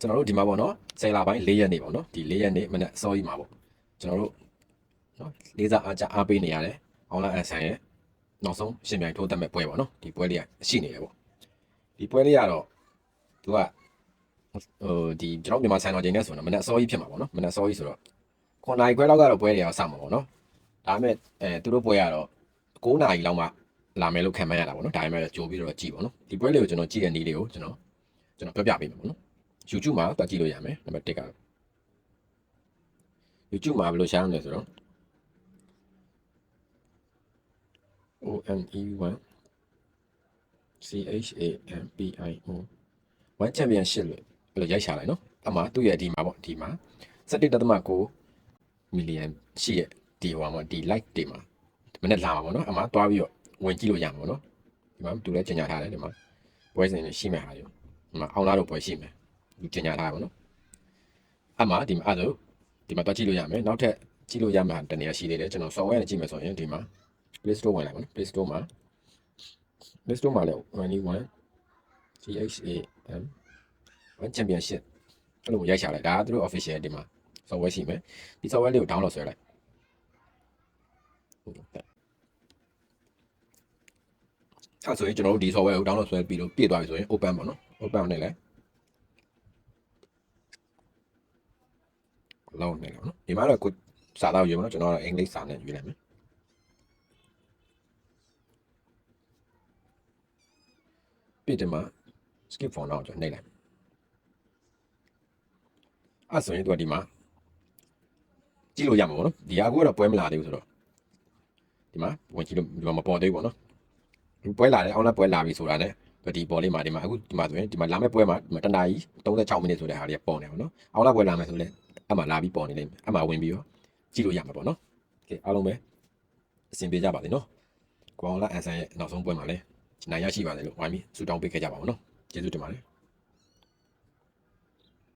ကျွန်တော်တို့ဒီမှာပေါ့နော်ဆယ်လပိုင်း၄ရက်နေပေါ့နော်ဒီ၄ရက်နေမနေ့အစောကြီးမှာပေါ့ကျွန်တော်တို့နော်လေးစားအားကြအားပေးနေရတယ်အွန်လိုင်းအဆိုင်ရဲ့နောက်ဆုံးရှင်ပြိုင်ထိုးတက်မဲ့ပွဲပေါ့နော်ဒီပွဲလေးကရှိနေတယ်ပေါ့ဒီပွဲလေးကတော့သူကဟိုဒီကျွန်တော်မြန်မာဆိုင်တော်ချိန်နဲ့ဆိုတော့မနေ့အစောကြီးဖြစ်မှာပေါ့နော်မနေ့အစောကြီးဆိုတော့9နာရီခွဲလောက်ကတော့ပွဲတွေရောစမှာပေါ့နော်ဒါပေမဲ့အဲသူတို့ပွဲကတော့9နာရီလောက်မှလာမယ်လို့ခံမှန်းရတာပေါ့နော်ဒါပေမဲ့ကြိုပြီးတော့ကြည့်ပေါ့နော်ဒီပွဲလေးကိုကျွန်တော်ကြည့်တဲ့နေ့လေးကိုကျွန်တော်ကျွန်တော်ပြောပြပေးမယ်ပေါ့နော် YouTube မှာတွားကြည့်လို့ရမယ်နံပါတ်1က YouTube မှာဘယ်လိုရှာရမလဲဆိုတော့ ONE1 CHAMPIO One Championship လို့ဘယ်လိုရိုက်ရှာလိုက်နော်အမှသူ့ရဲ့ဒီမှာပေါ့ဒီမှာ17.9 million ရှိရဲ့ဒီဟိုမှာဒီ like တွေမှာမနေ့လာမှာပေါ့နော်အမှတွားပြီးတော့ဝင်ကြည့်လို့ရမှာပေါ့နော်ဒီမှာသူလည်းကျင်ညာထားတယ်ဒီမှာပွဲစဉ်တွေရှိမယ်ဟာရောဒီမှာအောင်လာတော့ပွဲရှိမယ်ဒီ ကျင်ညာထားပါဘောနော်အမှဒီမှာအဲ့ဒါဒီမှာတော့ကြည့်လို့ရမယ်နောက်ထပ်ကြည့်လို့ရမှာတနေရာရှိသေးတယ်ကျွန်တော် software နဲ့ကြည့်မယ်ဆိုရင်ဒီမှာ Play Store ဝင်လိုက်ပါနော် Play Store မှာ Play Store မှာလည်း21 CHAM One Championship အဲ့လိုရိုက်ချလိုက်ဒါကသူတို့ official ဒီမှာ software ရှိမယ်ဒီ software လေးကို download ဆွဲလိုက်အဲ့ဆိုရင်ကျွန်တော်တို့ဒီ software ကို download ဆွဲပြီးတော့ပြည့်သွားပြီဆိုရင် open ပေါ့နော် open နဲ့လည်း လောက်နေတယ်နော်ဒီမှာတော့ကိုစာသားရွေးမနော်ကျွန်တော်ကတော့အင်္ဂလိပ်စာနဲ့ရွေးလိုက်မယ်ပြီးတယ်မှာ skip for now ကျွန်တော်နှိပ်လိုက်အဲ့ဆိုရင်သူကဒီမှာကြည့်လို့ရမှာပေါ့နော်ဒီဟာကတော့ပွဲမလာသေးဘူးဆိုတော့ဒီမှာဝင်ကြည့်လို့ဒီမှာမပေါ်သေးဘူးပေါ့နော်ပွဲလာတယ်အောင်းလက်ပွဲလာပြီဆိုတာနဲ့ဒီပေါ်လေးမှာဒီမှာအခုဒီမှာဆိုရင်ဒီမှာလာမယ့်ပွဲမှာဒီမှာတနာကြီး36မိနစ်ဆိုတဲ့ဟာလေးပေါ်နေပါတော့အောင်းလက်ပွဲလာမယ်ဆိုလဲ အမှလာပြီးပေါ်နေလိမ့်မယ်အမှဝင်ပြီးတော့ကြည့်လို့ရမှာပေါ့နော်ကဲအားလုံးပဲအဆင်ပြေကြပါစေနော်ကွာအောင်လာအန်ဆန်ရဲ့နောက်ဆုံးပွဲမှာလဲနိုင်ရရှိပါစေလို့ဝိုင်းပြီးဆူတောင်းပေးခဲ့ကြပါဦးနော်ကျေးဇူးတင်ပါတယ်